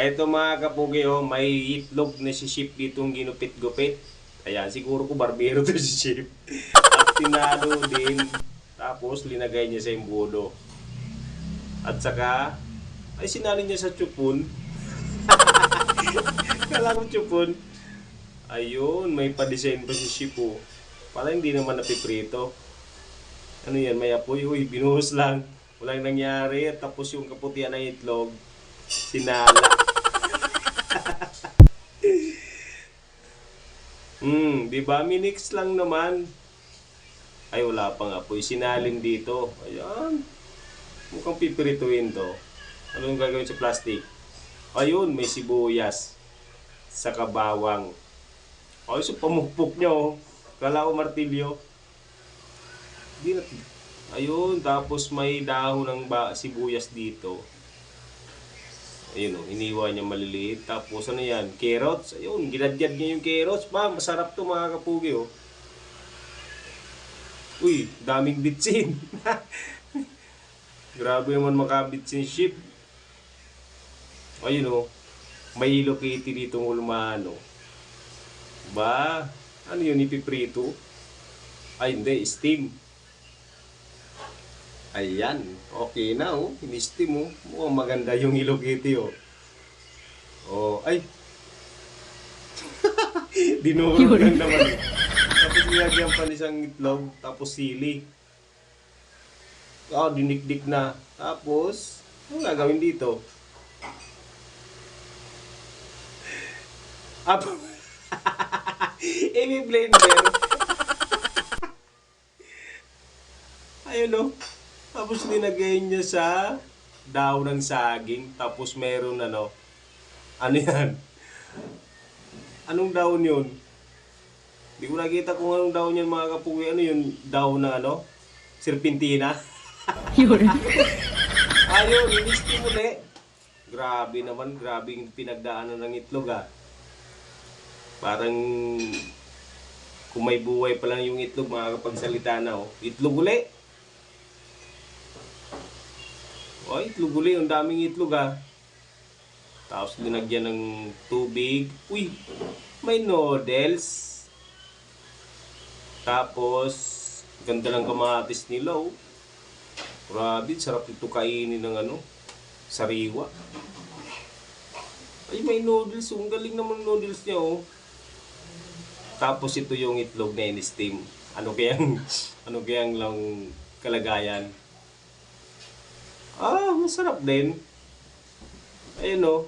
Ito mga kapugi, oh, may itlog na si Ship ditong ginupit-gupit. Ayan, siguro ko barbero to si Ship. At tinalo din. Tapos linagay niya sa imbudo. At saka, ay sinali niya sa chupon. Kala ko chupon. Ayun, may pa-design pa si Ship oh. Para hindi naman napiprito. Ano yan, may apoy. Uy, binuhos lang. Walang nangyari. Tapos yung kaputian ng itlog, sinala. Hmm, di ba? Minix lang naman. Ay, wala pang apoy. Sinalin dito. Ayan. Mukhang pipirituin to. Anong gagawin sa plastic? Ayun, may sibuyas. Sa kabawang. Ay, so pamukpok niya, oh. Kala ko martilyo. Di ayun, tapos may dahon ng ba, sibuyas dito. Ayun, oh, iniwan niya maliliit. Tapos ano yan? Carrots. Ayun, ginadyad niya yung carrots. Ba, masarap to mga kapugi, oh. Uy, daming bitsin. Grabe naman makabitsin ship. Ayun, oh. May Kitty dito ulmano. Ba, ano yun, ipiprito? Ay, hindi, steam. Ayan, okay na oh. In-steam oh. Mukhang maganda yung Kitty oh. Oh, ay. Dinurog lang naman eh. Tapos nilagyan pa isang itlog, tapos sili. Oh, dinikdik na. Tapos, ano gagawin dito? Up. Amy blender. Ayun oh. Tapos linagay niya sa daw ng saging. Tapos meron ano. Ano yan? Anong daon yun? Hindi ko nakita kung anong daon yan mga kapuwi. Ano yun? Daon na ano? Serpentina? Yun. Ayun, inistim uli. Grabe naman, grabe yung pinagdaanan ng itlog ah. Parang kung may buhay pa lang yung itlog, makakapagsalita na oh. Itlog uli. Oh, itlog uli. Ang daming itlog ah. Tapos linagyan ng tubig. Uy, may noodles. Tapos, ganda ng kamatis nila oh. Grabe, sarap ito kainin ng ano, sariwa. Ay, may noodles. oh. Ang galing naman noodles niya, oh. Tapos ito yung itlog na in-steam. Ano kayang, ano kayang lang kalagayan? Masarap din. Ayun, oh.